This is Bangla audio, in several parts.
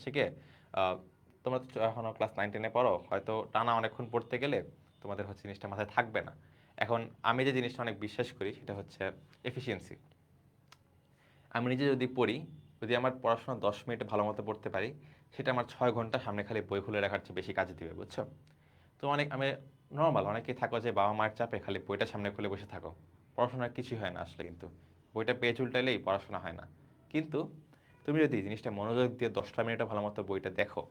হচ্ছে গিয়ে তোমরা এখনও ক্লাস নাইন টেনে পড়ো, হয়তো টানা অনেকক্ষণ পড়তে গেলে তোমাদের হচ্ছে জিনিসটা মাথায় থাকবে না। এখন আমি যে জিনিসটা অনেক বিশ্বাস করি সেটা হচ্ছে এফিসিয়েন্সি আমি নিজে যদি পড়ি, যদি আমার পড়াশোনা দশ মিনিটে ভালো মতো পড়তে পারি, সেটা আমার ছয় ঘণ্টা সামনে খালি বই খুলে রাখার চেয়ে বেশি কাজে দিবে, বুঝছ? তো অনেক, আমি নর্মাল অনেকেই থাকো যে বাবা মায়ের চাপে খালি বইটা সামনে খুলে বসে থাকো। পড়াশোনার কিছুই হয় না আসলে কিন্তু। বইটা পেজ উল্টাইলেই পড়াশোনা হয় না। কিন্তু তুমি যদি জিনিসটা মনোযোগ দিয়ে দশটা মিনিটে ভালো মতো বইটা দেখো,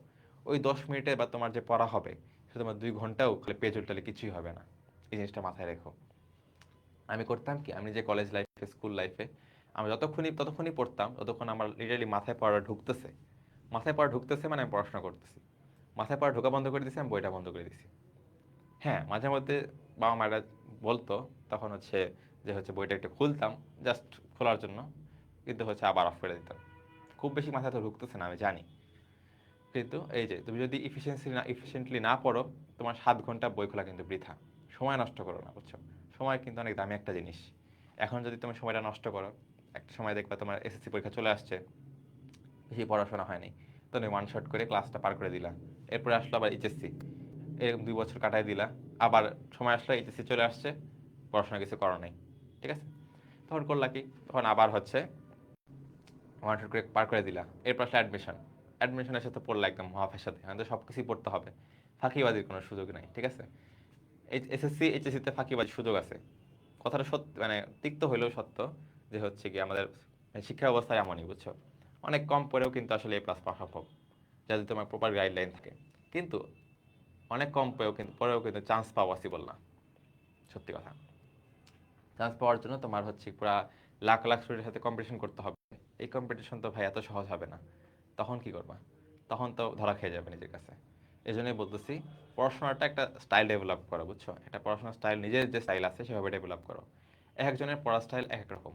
ওই দশ মিনিটে বা তোমার যে পড়া হবে সেটা তোমার দুই ঘন্টাও খালি পেজ উল্টালে কিছুই হবে না। এই জিনিসটা মাথায় রেখো। আমি করতাম কি, আমি যে কলেজ লাইফে স্কুল লাইফে আমি যতক্ষণই, ততক্ষণই পড়তাম, ততক্ষণ আমার লিটারালি মাথায় পড়া ঢুকতেছে। মাথায় পড়া ঢুকতেছে মানে আমি পড়াশোনা করতেছি। মাথায় পড়া ঢোকা বন্ধ করে দিয়েছি আমি বইটা বন্ধ করে দিয়েছি হ্যাঁ মাঝে মধ্যে বাবা মারা বলতো, তখন হচ্ছে যে হচ্ছে বইটা একটু খুলতাম জাস্ট খোলার জন্য, কিন্তু হচ্ছে আবার অফ করে দিতাম। খুব বেশি মাথায় তো ঢুকতেছে না, আমি জানি। কিন্তু এই যে, তুমি যদি ইফিসিয়েন্সি না ইফিসিয়েন্টলি না পড়ো, তোমার সাত ঘণ্টা বই খোলা কিন্তু বৃথা। সময় নষ্ট করো না, বুঝছ? সময় কিন্তু অনেক দামি একটা জিনিস। এখন যদি তুমি সময়টা নষ্ট করো, একটা সময় দেখবে তোমার এসএসসি পরীক্ষা চলে আসছে, বেশি পড়াশোনা হয়নি। তো তুমি ওয়ান শট করে ক্লাসটা পার করে দিলা। এরপরে আসলো আবার এইচএসসি এরকম দুই বছর কাটাই দিলা। আবার সময় আসলো এইচএসসি চলে আসছে, পড়াশোনা কিছু করো নাই। ঠিক আছে? তখন করলা কি? তখন আবার হচ্ছে ওয়ান করে পার করে দিলা এরপর আসলে অ্যাডমিশন অ্যাডমিশনের সাথে পড়লা একদম মহাফের সাথে। আমাদের সব কিছুই পড়তে হবে। ফাঁকিবাজির কোনো সুযোগ নাই, ঠিক আছে? এসএসসি এইচএসসিতে ফাঁকিবাজির সুযোগ আছে। কথাটা সত্য মানে তিক্ত হইলেও সত্য যে হচ্ছে কি আমাদের শিক্ষা ব্যবস্থায় এমনই, বুঝছ? অনেক কম পড়েও কিন্তু আসলে এ প্লাস পাওয়া সম্ভব যাতে তোমার প্রপার গাইডলাইন থাকে। কিন্তু অনেক কম পেয়েও কিন্তু পরেও কিন্তু চান্স পাওয়া পসিবল না। সত্যি কথা। চান্স পাওয়ার জন্য তোমার হচ্ছে পুরা লাখ লাখ স্টুডেন্টের সাথে কম্পিটিশন করতে হবে। এই কম্পিটিশন তো ভাই এত সহজ হবে না। তখন কি করবা? তখন তো ধরা খেয়ে যাবে নিজের কাছে। এই জন্যই বলতেছি, পড়াশোনাটা একটা স্টাইল ডেভেলপ করো, বুঝছ? একটা পড়াশোনার স্টাইল নিজের যে স্টাইল আছে, সেভাবে ডেভেলপ করো। এক একজনের পড়ার স্টাইল এক এক রকম।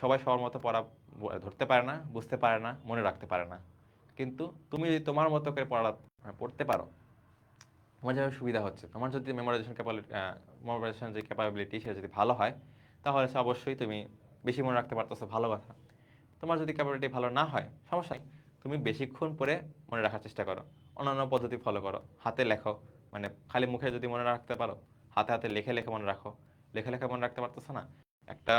সবাই সবার মতো পড়া ধরতে পারে না, বুঝতে পারে না, মনে রাখতে পারে না। কিন্তু তুমি যদি তোমার মতো করে পড়া মানে পড়তে পারো, তোমার যেভাবে সুবিধা হচ্ছে। তোমার যদি মেমোরাইজেশন ক্যাপাবিলিটি মেমোরাইজেশন যে ক্যাপাবিলিটি সেটা যদি ভালো হয়, তাহলে সে অবশ্যই তুমি বেশি মনে রাখতে পারতেছো, ভালো কথা। তোমার যদি ক্যাপাবিলিটি ভালো না হয়, সমস্যা নেই। তুমি বেশিক্ষণ পরে মনে রাখার চেষ্টা করো। অন্যান্য পদ্ধতি ফলো করো। হাতে লেখো। মানে খালি মুখে যদি মনে রাখতে পারো, হাতে হাতে লেখে লেখে মনে রাখো। লেখে লেখে মনে রাখতে পারতেছো না? একটা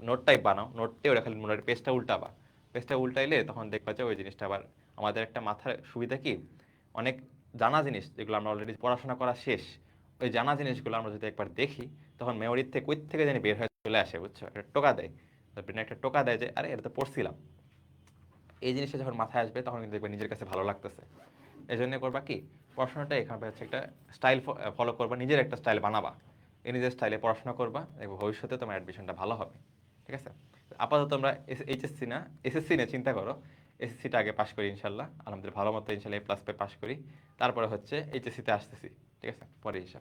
নোট টাইপ বানাও। নোটটি ওরা খালি মনে পেজটা উল্টাবা। পেজটা উল্টাইলে তখন দেখবা যে ওই জিনিসটা আবার আমাদের একটা মাথার সুবিধা কি? অনেক জানা জিনিস যেগুলো আমরা অলরেডি পড়াশোনা করা শেষ, ওই জানা জিনিসগুলো আমরা যদি একবার দেখি, তখন মেমোরির থেকে কই থেকে জানি বের হয়ে চলে আসে, বুঝছ? এটা টোকা দেয়। ব্রেনে একটা টোকা দেয় যে, আরে, এটা তো পড়ছিলাম। এই জিনিসটা যখন মাথায় আসবে, তখন কিন্তু দেখবে নিজের কাছে ভালো লাগতেছে। এই জন্য করবা কি, পড়াশোনাটা এখানে হচ্ছে একটা স্টাইল ফলো করবা, নিজের একটা স্টাইল বানাবা। এই নিজের স্টাইলে পড়াশোনা করবা, দেখবে ভবিষ্যতে তোমার অ্যাডমিশনটা ভালো হবে। ঠিক আছে? আপাতত আমরা এইচএসসি না, এসএসসি নিয়ে চিন্তা করো। এসএসসিটা আগে পাশ করি ইনশাল্লাহ আলহামদুলিল্লাহ, ভালো মতো ইনশাল্লাহ এ প্লাস পে পাশ করি। তারপরে হচ্ছে এইচএসসিতে আসতেছি। ঠিক আছে? পরে হিসাব।